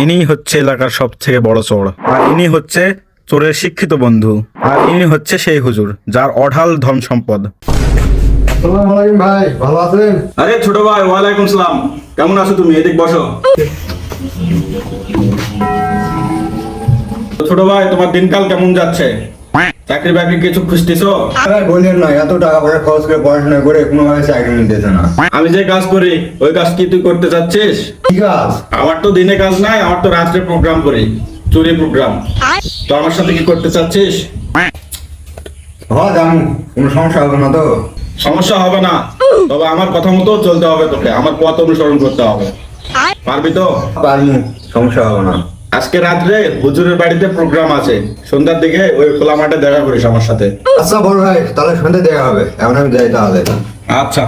ইনি হচ্ছে এলাকার সব থেকে বড় চোর। আর ইনি হচ্ছে চোরের শিক্ষিত বন্ধু। আর ইনি হচ্ছে সেই হুজুর যার অঢাল ধন সম্পদ। ভাই ভালো আছেন? আরে ছোট ভাই ওয়ালাইকুম সালাম। কেমন আছো তুমি? এদিক বসো। ছোট ভাই তোমার দিনকাল কেমন যাচ্ছে? চাকরি বাকরি কিছু খুঁজতেছো? বললেন না এত টাকা পয়সা খরচ করে পড়াশোনা করে কোনোভাবে চাকরি নিতেছে না। আমি যে কাজ করি ওই কাজ কি তুই করতে চাচ্ছিস? ঠিক আছে আমার তো দিনে কাজ নাই আমার তো রাত্রে প্রোগ্রাম করি চুরি প্রোগ্রাম তো আমার সাথে কি করতে চাচ্ছিস? হ জানু কোনো সমস্যা হবে না তো। সমস্যা হবে না তবে আমার কথা মতো চলতে হবে তোকে আমার পথ অনুসরণ করতে হবে। পারবি তো? পারমু সমস্যা হবে না। আজকে রাত্রে হুজুরের বাড়িতে প্রোগ্রাম আছে। সন্ধ্যার দিকে ওই খোলা মাঠে দেখা করিস আমার সাথে আচ্ছা বড় ভাই তাহলে সন্ধ্যে দেখা হবে। এখন আমি যাই তাহলে। আচ্ছা।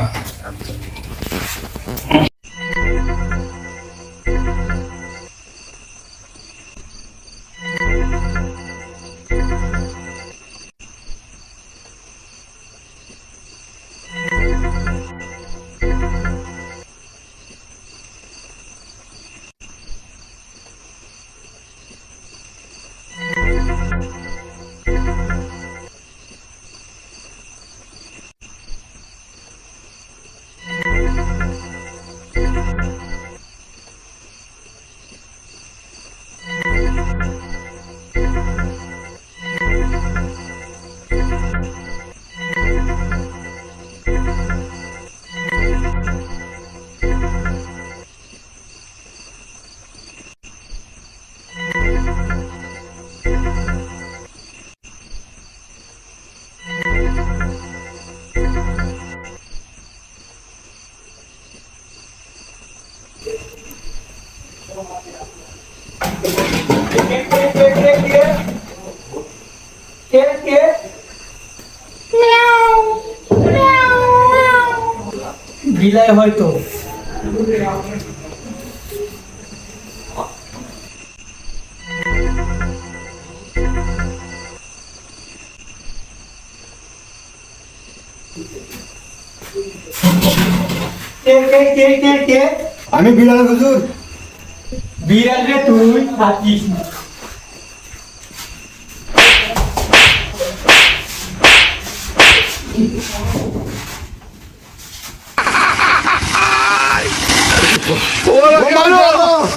বিলাই হয়তো। আমি বিড়াল হুজুর। Biran dia turun hati Oh, oh, oh,